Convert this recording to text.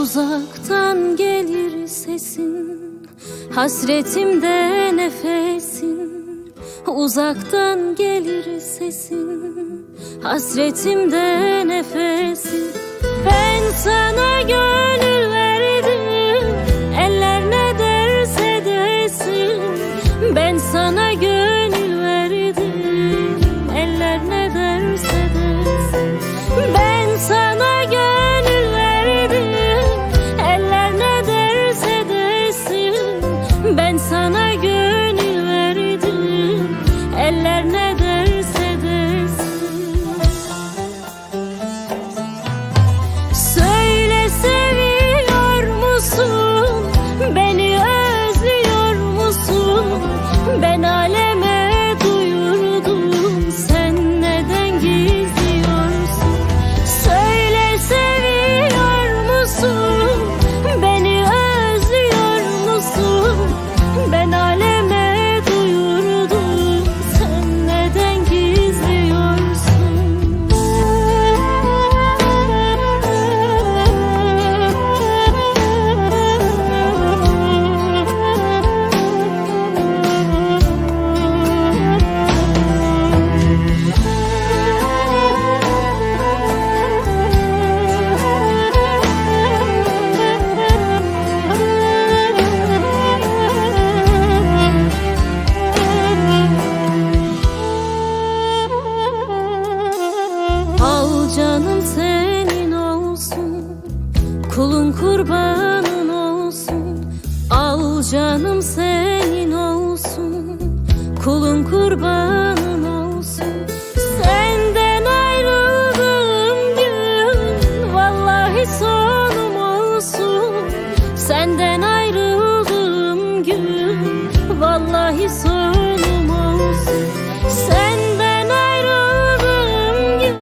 Uzaktan gelir sesin Hasretimde nefesin. Uzaktan gelir sesin Hasretimde nefesin sana gönül verdim. Eller ne canım senin olsun. Kulun kurbanın olsun. Al canım senin olsun. Kulun kurbanın olsun. Senden ayrıldığım gün Vallahi sonum olsun. Senden